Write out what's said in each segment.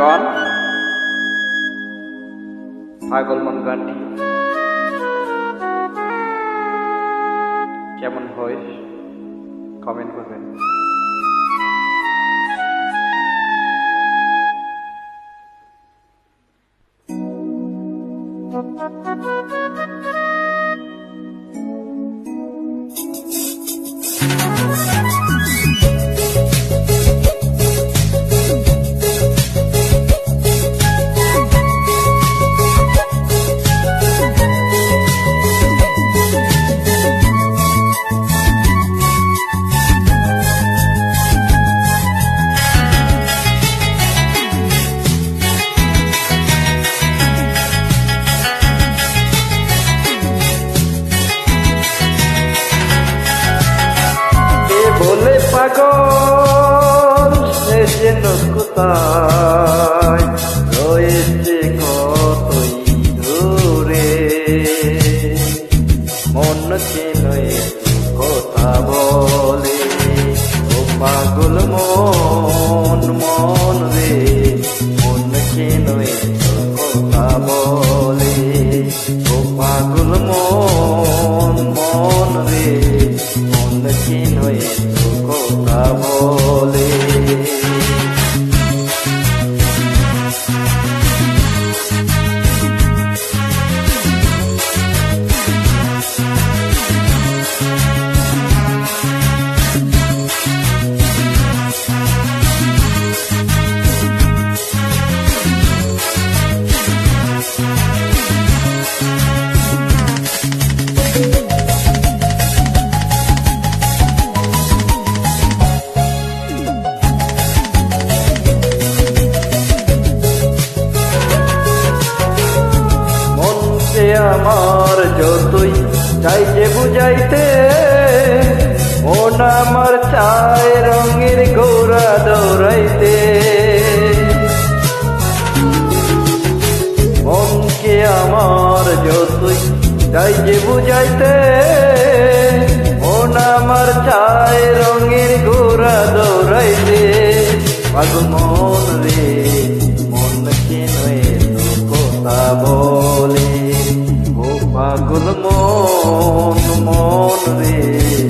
Everyone পাগল মন গানটি কেমন হয় কমেন্ট করবেন। কে পাগল সে যেন কোথায় রয়েছে কতই দূরে। মন চেন কথা বলে? ও পাগল মন মন রে, মন চেন বলে। আমার যতই চাই যে বুঝাইতে মন আমার চায় রঙের গোড়া দৌড়াইতে। মনকে আমার যতই চাই যে বুঝাইতে মন আমার চায় রঙের গোড়া দৌড়াইতে। পাগল মন রে, মন কেন এত কথা মন মন রে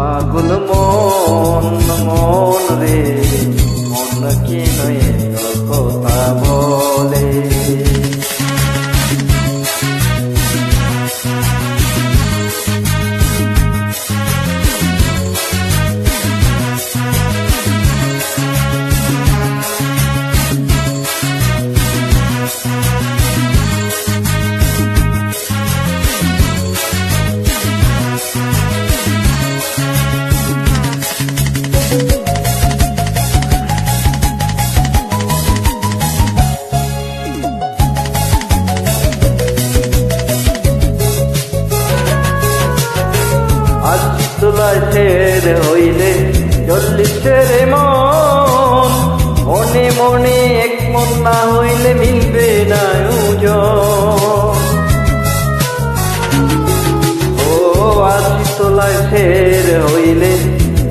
পাগল মন মন রে মন এত কথা বলে ছেড় হইলে চল্লিশের মন, মনে মনে এক মন না হইলে মিলবে না। ও আজ তোলায় ছেড় হইলে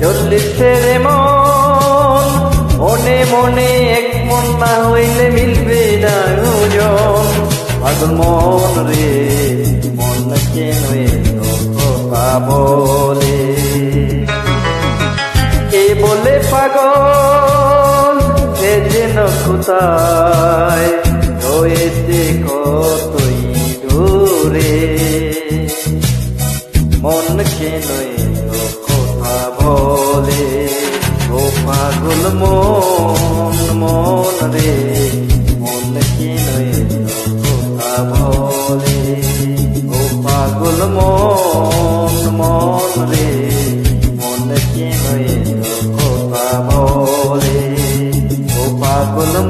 চল্লিশের মন, মনে মনে এক মন না হইলে মিলবে না। পাগল মন রে, মন কেন বলে। কে বলে পাগল? সে যেন তাই রয়েছে কতই দূরে। মন কেন কথা বলে? ও পাগল মন মন রে, মন কেন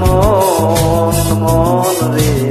মন মন রে